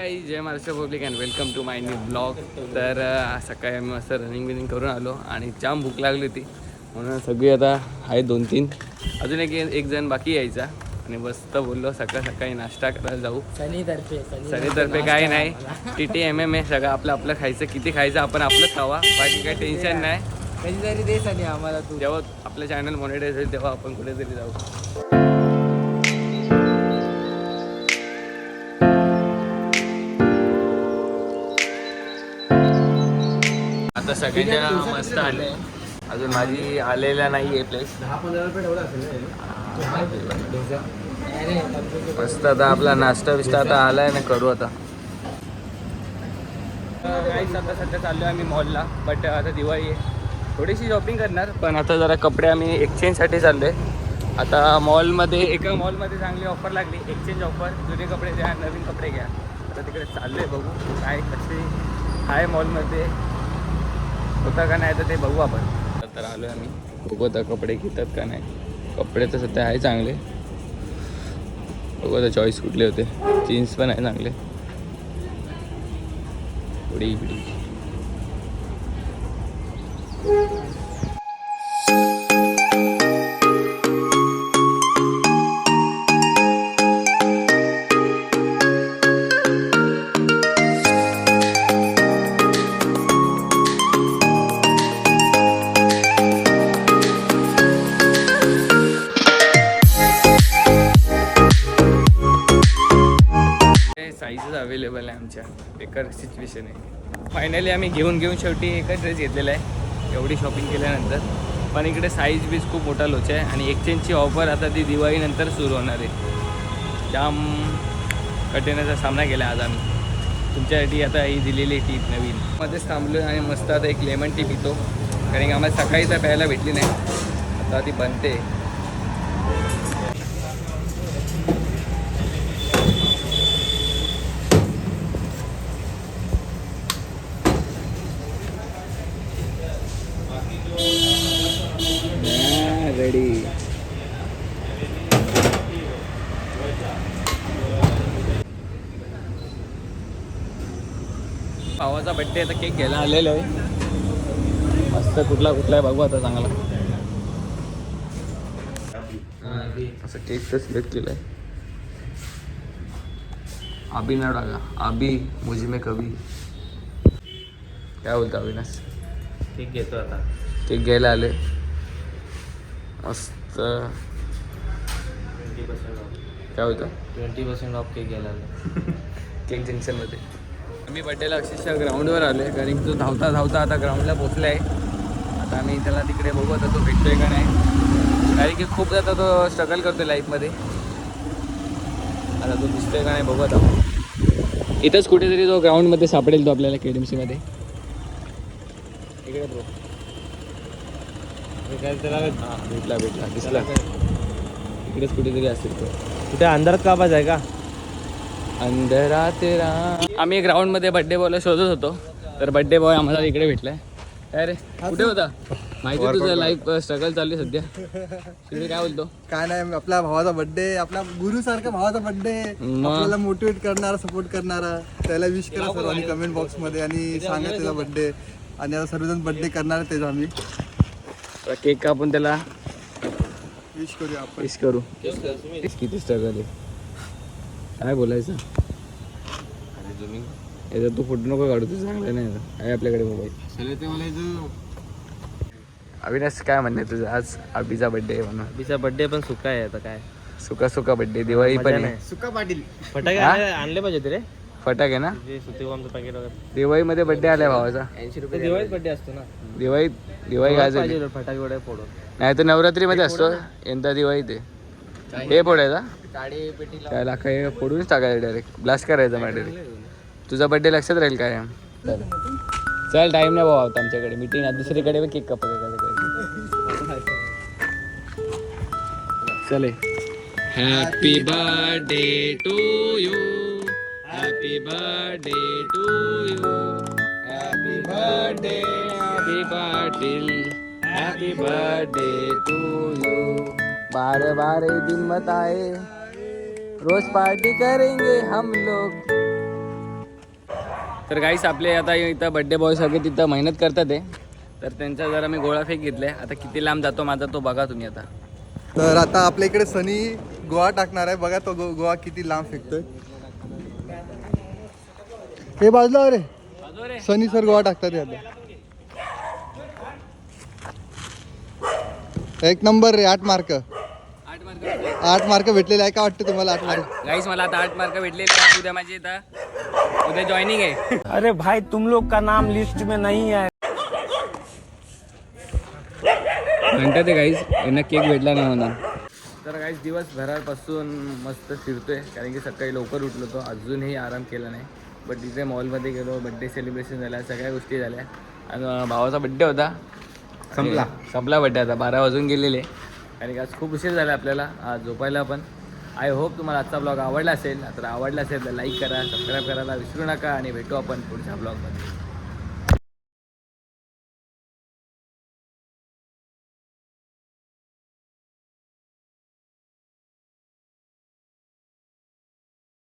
High Jai Maharashtra public and welcome to my new blog तर सकाळी आम्ही मस्त रनिंग बिनिंग करून आलो आणि जाम भूक लागली होती. म्हणून सगळी आता आहेत दोन तीन. अजून एक एक जण बाकी यायचा. आणि मस्त बोललो सकाळ सकाळी नाश्ता करायला जाऊ. सनीतर्फे सनीतर्फे काही नाही. टी टी एम एम आहे सगळं आपलं आपलं खायचं किती खायचं आपण आपलं खावा. बाकी काही टेन्शन नाही. कधीतरी दे सनी आम्हाला तू. जेव्हा आपलं चॅनल मॉनिटाईज होईल तेव्हा आपण कुठेतरी जाऊ. आता सगळ्यांच्या मस्त आले. अजून माझी आलेला नाही आहे प्लेस मस्त आता आपला नाश्ता बिस्टा आता आलाय ना करू आता. काहीच आता सध्या चाललो आहे आम्ही मॉलला बट आता दिवाळी आहे. थोडीशी शॉपिंग करणार पण आता जरा कपडे आम्ही एक्सचेंजसाठी चाललो आहे आता मॉलमध्ये एका मॉलमध्ये चांगली ऑफर लागली. एक्सचेंज ऑफर जुने कपडे द्या नवीन कपडे घ्या. आता तिकडे चाललो आहे बघू. काय कसे आहे मॉलमध्ये होता का नाही तर ते बघू आपण. तर आलो आहे आम्ही. बघू आता कपडे घेतात का नाही. कपडे तर सध्या आहे चांगले. बघू आता चॉईस कुठले होते. जीन्स पण आहे चांगले. उडी बिडी आहे आमच्या. बेकार सिच्युएशन आहे. फायनली आम्ही घेऊन घेऊन शेवटी एकच ड्रेस घेतलेला आहे. एवढी शॉपिंग केल्यानंतर. पण इकडे साईज बीज खूप मोठा लोच आहे आणि एक्सचेंजची ऑफर आता ती दिवाळीनंतर सुरू होणार आहे. जाम कठीणाचा सामना केला आज आम्ही. तुमच्यासाठी आता ही दिलेली टीप नवीन. मध्येच थांबलो आणि मस्त आता एक लेमन टी पितो. कारण की आम्हाला सकाळी तर प्यायला भेटली नाही. आता ती बनते. रेडी भावाचा बड्डे आता केक घ्यायला आलेलो आहे. मस्त कुठला कुठला आहे बघू आता चांगला. असं केक तर सिलेक्ट केलं आहे अभि नाव टाका अभि मुझे में कभी. काय बोलतो अविनाश? ठीक घेतो आता. केक घ्यायला आले मस्त. ट्वेंटी पर्सेंट ऑफ काय होतं ट्वेंटी पर्सेंट ऑफ केक घ्यायला केक जंक्शनमध्ये आम्ही बड्डेला अक्षरशः ग्राउंडवर आलो आहे कारण की तो धावता धावता आता ग्राउंडला पोचला आहे आता आम्ही त्याला तिकडे बघू आता तो भेटतोय का नाही. कारण की खूप आता तो स्ट्रगल करतोय लाईफमध्ये आता तो दिसतोय का नाही बघू आता इथंच कुठेतरी तो ग्राउंडमध्ये सापडेल तो आपल्याला के डी एम सीमध्ये इकडे भेटला भेटला दिसला. इकडेच कुठेतरी असेल तो. कुठे अंधारात कापायचं आहे का? अंधरा तेरा. आम्ही ग्राउंडमध्ये बर्थडे बॉयला शोधत होतो. तर बर्थडे बॉय आम्हाला इकडे भेटलाय. काय रे? कुठे होता? माहिती तुझं लाईफ स्ट्रगल चालू आहे सध्या. तुम्ही काय बोलतो? काय नाही आपल्या भावाचा बर्थडे आपला गुरु सारखा भावाचा बर्थडे? आपल्याला मोटिवेट करणारा सपोर्ट करणारा. त्याला विश करा सर्वांनी कमेंट बॉक्समध्ये आणि सांगा त्याचा बर्थडे आणि आता सर्वजण बर्थडे करणार त्याचा आम्ही. केक कापून त्याला विश करूया आपण. विश करू. किती स्ट्रगल आहे काय बोलायचं? याचा तू फोटो नको काढू तू चांगलं नाही आता. आहे आपल्याकडे मोबाईल अविनाश काय म्हणणे तुझं? आज अभिचा बर्थडे आहे म्हणून. तिचा बर्थडे पण सुका आहे आता काय. सुका सुका बर्थडे दिवाळी पण आहे. सुका पाटील. फटाके? आणले आणले पाहिजे ते रे. फटाके ना? जे सुतीवामचं पॅकेट वगैरे. दिवाळीमध्ये बर्थडे आलाय भावाचा. ऐंशी रुपये दिवाळीत बर्थडे असतो ना. दिवाळी दिवाळी काय पाहिजे फटाके फोडून. नाही तर नवरात्रीमध्ये असतो. यंदा दिवाळी ते हे फोडायचा गाडी पेटी काय लाखा हे फोडूनच टाकायचं डायरेक्ट ब्लास्ट करायचा डायरेक्ट तुझा बड्डे लक्षात राहील काय? चल. चल टाइम नाही भाऊ आता आमच्याकडे. मिटिंग आहे. दुसरीकडे केक कापत चले happy birthday to you happy birthday to you happy birthday happy Patil happy birthday to you बारह बारह दिन मत आए रोज पार्टी करेंगे हम लोग. तर गाईस आपले आता इथं बड्डे बॉय सगळे तिथं मेहनत करतात आहे. तर त्यांचा जरा मी गोळाफेक घेतले आता किती लांब जातो माझा तो बघा तुम्ही आता. तर आता आपल्या इकडे सनी गोवा टाकणार आहे. बघा तो गो- गोवा किती लांब फेकतोय. हे बाजूला रे. सनी सर गोवा टाकतात आता एक नंबर रे आठ मार्क. आठ मार्क आठ मार्क भेटलेले आहे का वाटतं तुम्हाला आठ मार्क? गाईस मला आता आठ मार्क भेटलेले आहेत. उद्या माझी आता उद्या जॉईनिंग आहे. अरे भाई तुम लोग का नाम लिस्ट में नहीं है? म्हणतात ते गाईस यांना केक भेटला नाही म्हणून तर गाईस दिवसभरापासून मस्त फिरतोय कारण की सकाळी लवकर उठलो होतो. अजूनही आराम केला नाही. बट तिथे मॉलमध्ये गेलो बड्डे सेलिब्रेशन झाल्या सगळ्या गोष्टी झाल्या. आणि भावाचा बड्डे होता. संपला. संपला बड्डे आता बारा वाजून गेलेले. कारण की आज खूप उशीर झाला आपल्याला आज झोपायला पण. आय होप तुम्हाला आजचा ब्लॉग आवडला असेल. तर आवडला असेल तर लाईक करा सबस्क्राईब करायला विसरू नका आणि भेटू आपण पुढच्या ब्लॉगमध्ये